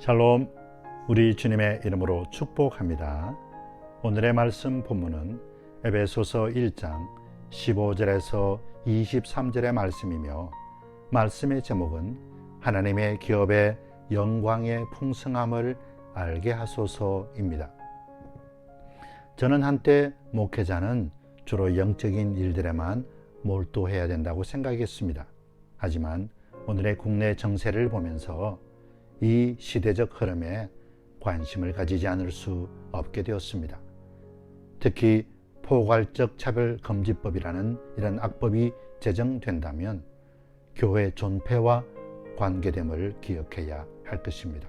샬롬, 우리 주님의 이름으로 축복합니다. 오늘의 말씀 본문은 에베소서 1장 15절에서 23절의 말씀이며 말씀의 제목은 하나님의 기업의 영광의 풍성함을 알게 하소서입니다. 저는 한때 목회자는 주로 영적인 일들에만 몰두해야 된다고 생각했습니다. 하지만 오늘의 국내 정세를 보면서 이 시대적 흐름에 관심을 가지지 않을 수 없게 되었습니다. 특히 포괄적 차별금지법이라는 이런 악법이 제정된다면 교회 존폐와 관계됨을 기억해야 할 것입니다.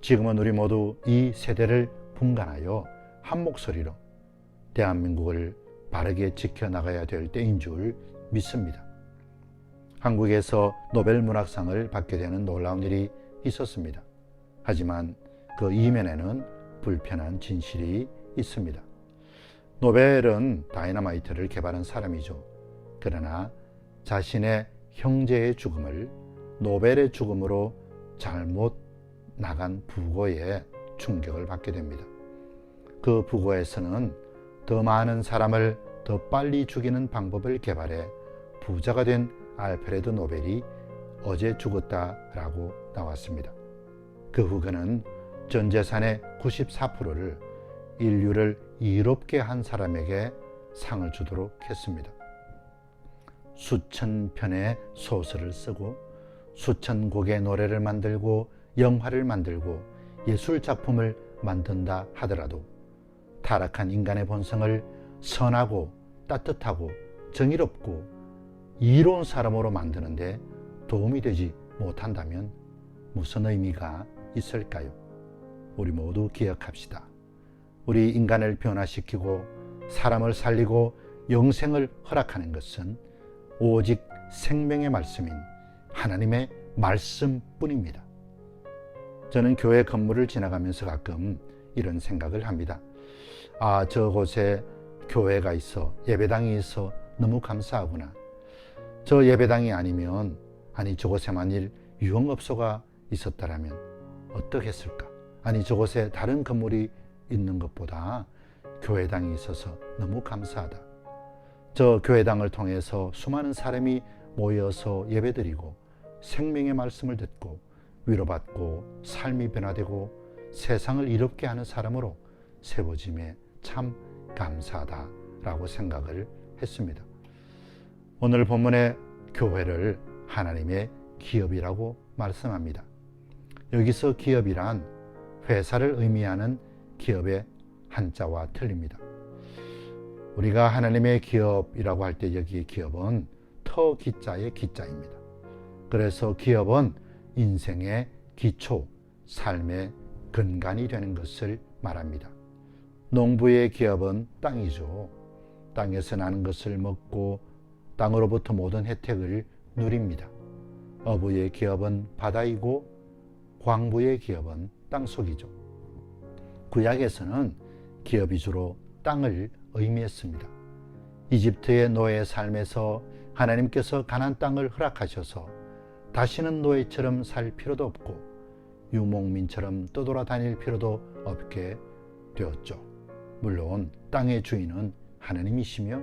지금은 우리 모두 이 세대를 분간하여 한 목소리로 대한민국을 바르게 지켜나가야 될 때인 줄 믿습니다. 한국에서 노벨 문학상을 받게 되는 놀라운 일이 있었습니다. 하지만 그 이면에는 불편한 진실이 있습니다. 노벨은 다이너마이트를 개발한 사람이죠. 그러나 자신의 형제의 죽음을 노벨의 죽음으로 잘못 나간 부고에 충격을 받게 됩니다. 그 부고에서는 더 많은 사람을 더 빨리 죽이는 방법을 개발해 부자가 된 알프레드 노벨이 어제 죽었다라고 나왔습니다. 그 후 그는 전 재산의 94%를 인류를 이롭게 한 사람에게 상을 주도록 했습니다. 수천 편의 소설을 쓰고 수천 곡의 노래를 만들고 영화를 만들고 예술 작품을 만든다 하더라도 타락한 인간의 본성을 선하고 따뜻하고 정의롭고 이로운 사람으로 만드는데 도움이 되지 못한다면 무슨 의미가 있을까요? 우리 모두 기억합시다. 우리 인간을 변화시키고 사람을 살리고 영생을 허락하는 것은 오직 생명의 말씀인 하나님의 말씀뿐입니다. 저는 교회 건물을 지나가면서 가끔 이런 생각을 합니다. 아, 저곳에 교회가 있어, 예배당이 있어 너무 감사하구나. 저 예배당이 아니면, 아니, 저곳에 만일 유흥업소가 있었다라면 어떻겠을까? 아니, 저곳에 다른 건물이 있는 것보다 교회당이 있어서 너무 감사하다. 저 교회당을 통해서 수많은 사람이 모여서 예배드리고 생명의 말씀을 듣고 위로받고 삶이 변화되고 세상을 이롭게 하는 사람으로 세워짐에 참 감사하다라고 생각을 했습니다. 오늘 본문의 교회를 하나님의 기업이라고 말씀합니다. 여기서 기업이란 회사를 의미하는 기업의 한자와 틀립니다. 우리가 하나님의 기업이라고 할 때 여기 기업은 터 기자의 기자입니다. 그래서 기업은 인생의 기초, 삶의 근간이 되는 것을 말합니다. 농부의 기업은 땅이죠. 땅에서 나는 것을 먹고 땅으로부터 모든 혜택을 누립니다. 어부의 기업은 바다이고 광부의 기업은 땅속이죠. 구약에서는 기업이 주로 땅을 의미했습니다. 이집트의 노예 삶에서 하나님께서 가난 땅을 허락하셔서 다시는 노예처럼 살 필요도 없고 유목민처럼 떠돌아다닐 필요도 없게 되었죠. 물론 땅의 주인은 하나님이시며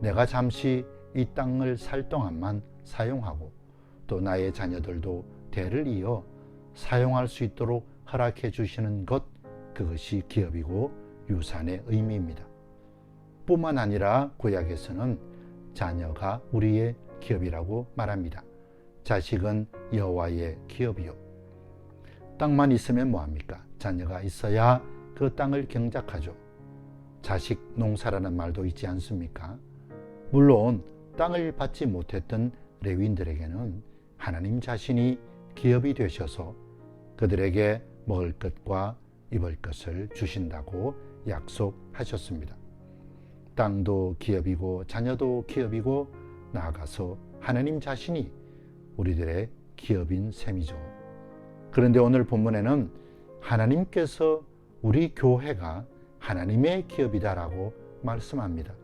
내가 잠시 이 땅을 살 동안만 사용하고 또 나의 자녀들도 대를 이어 사용할 수 있도록 허락해 주시는 것 그것이 기업이고 유산의 의미입니다. 뿐만 아니라 구약에서는 자녀가 우리의 기업이라고 말합니다. 자식은 여호와의 기업이요. 땅만 있으면 뭐합니까? 자녀가 있어야 그 땅을 경작하죠. 자식 농사라는 말도 있지 않습니까? 물론 땅을 받지 못했던 레윈들에게는 하나님 자신이 기업이 되셔서 그들에게 먹을 것과 입을 것을 주신다고 약속하셨습니다. 땅도 기업이고 자녀도 기업이고 나아가서 하나님 자신이 우리들의 기업인 셈이죠. 그런데 오늘 본문에는 하나님께서 우리 교회가 하나님의 기업이다라고 말씀합니다.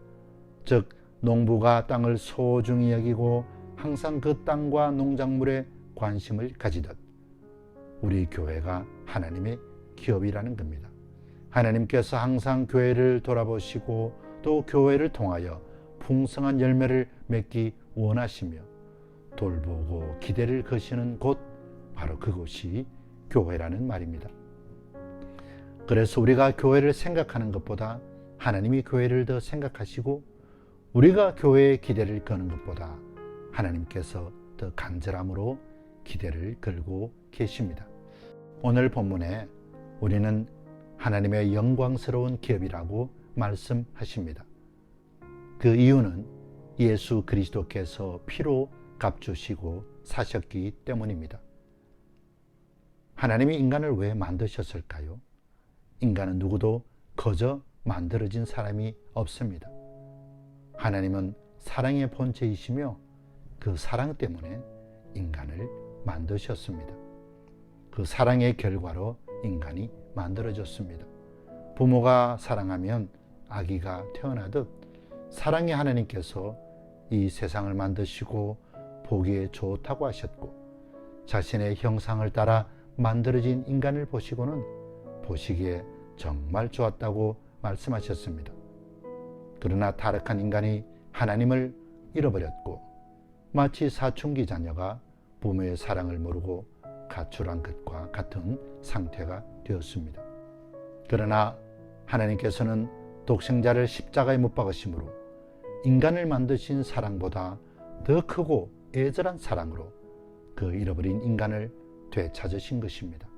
즉, 농부가 땅을 소중히 여기고 항상 그 땅과 농작물에 관심을 가지듯 우리 교회가 하나님의 기업이라는 겁니다. 하나님께서 항상 교회를 돌아보시고 또 교회를 통하여 풍성한 열매를 맺기 원하시며 돌보고 기대를 거시는 곳 바로 그곳이 교회라는 말입니다. 그래서 우리가 교회를 생각하는 것보다 하나님이 교회를 더 생각하시고 우리가 교회에 기대를 거는 것보다 하나님께서 더 간절함으로 기대를 걸고 계십니다. 오늘 본문에 우리는 하나님의 영광스러운 기업이라고 말씀하십니다. 그 이유는 예수 그리스도께서 피로 값주시고 사셨기 때문입니다. 하나님이 인간을 왜 만드셨을까요? 인간은 누구도 거저 만들어진 사람이 없습니다. 하나님은 사랑의 본체이시며 그 사랑 때문에 인간을 만드셨습니다. 그 사랑의 결과로 인간이 만들어졌습니다. 부모가 사랑하면 아기가 태어나듯 사랑의 하나님께서 이 세상을 만드시고 보기에 좋다고 하셨고 자신의 형상을 따라 만들어진 인간을 보시고는 보시기에 정말 좋았다고 말씀하셨습니다. 그러나 타락한 인간이 하나님을 잃어버렸고 마치 사춘기 자녀가 부모의 사랑을 모르고 가출한 것과 같은 상태가 되었습니다. 그러나 하나님께서는 독생자를 십자가에 못 박으심으로 인간을 만드신 사랑보다 더 크고 애절한 사랑으로 그 잃어버린 인간을 되찾으신 것입니다.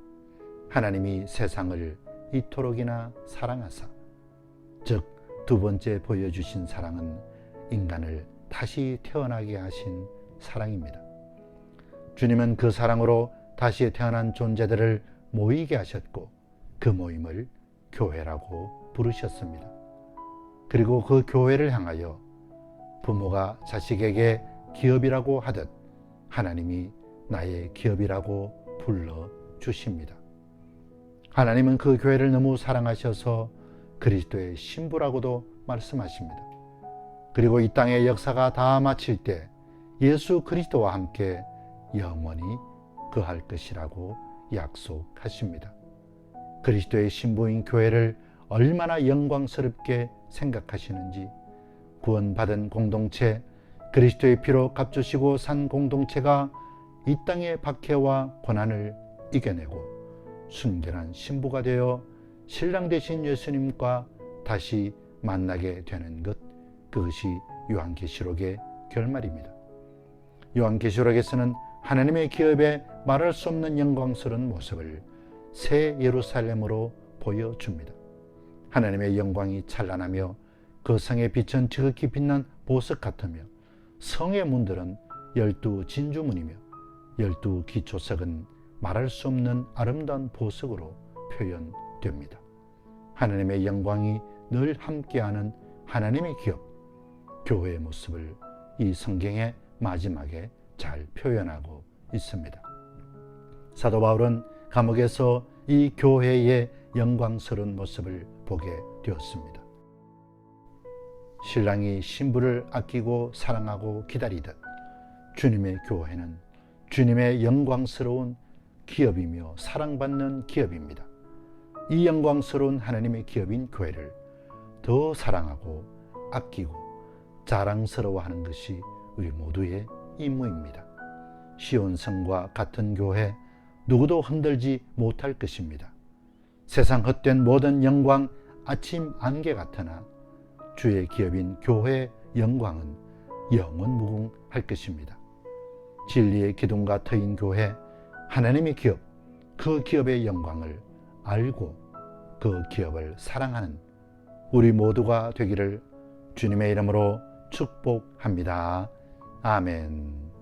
하나님이 세상을 이토록이나 사랑하사 즉 두 번째 보여주신 사랑은 인간을 다시 태어나게 하신 사랑입니다. 주님은 그 사랑으로 다시 태어난 존재들을 모이게 하셨고 그 모임을 교회라고 부르셨습니다. 그리고 그 교회를 향하여 부모가 자식에게 기업이라고 하듯 하나님이 나의 기업이라고 불러 주십니다. 하나님은 그 교회를 너무 사랑하셔서 그리스도의 신부라고도 말씀하십니다. 그리고 이 땅의 역사가 다 마칠 때 예수 그리스도와 함께 영원히 거할 것이라고 약속하십니다. 그리스도의 신부인 교회를 얼마나 영광스럽게 생각하시는지 구원받은 공동체, 그리스도의 피로 값주시고 산 공동체가 이 땅의 박해와 고난을 이겨내고 순결한 신부가 되어 신랑 되신 예수님과 다시 만나게 되는 것 그것이 요한계시록의 결말입니다. 요한계시록에서는 하나님의 기업에 말할 수 없는 영광스러운 모습을 새 예루살렘으로 보여줍니다. 하나님의 영광이 찬란하며 그 성의 빛은 지극히 빛난 보석 같으며 성의 문들은 열두 진주문이며 열두 기초석은 말할 수 없는 아름다운 보석으로 표현됩니다. 하나님의 영광이 늘 함께하는 하나님의 기업, 교회의 모습을 이 성경의 마지막에 잘 표현하고 있습니다. 사도 바울은 감옥에서 이 교회의 영광스러운 모습을 보게 되었습니다. 신랑이 신부를 아끼고 사랑하고 기다리듯 주님의 교회는 주님의 영광스러운 기업이며 사랑받는 기업입니다. 이 영광스러운 하나님의 기업인 교회를 더 사랑하고 아끼고 자랑스러워하는 것이 우리 모두의 임무입니다. 시온성과 같은 교회 누구도 흔들지 못할 것입니다. 세상 헛된 모든 영광 아침 안개 같으나 주의 기업인 교회의 영광은 영원 무궁할 것입니다. 진리의 기둥과 터인 교회, 하나님의 기업, 그 기업의 영광을 알고 그 기업을 사랑하는 우리 모두가 되기를 주님의 이름으로 축복합니다. 아멘.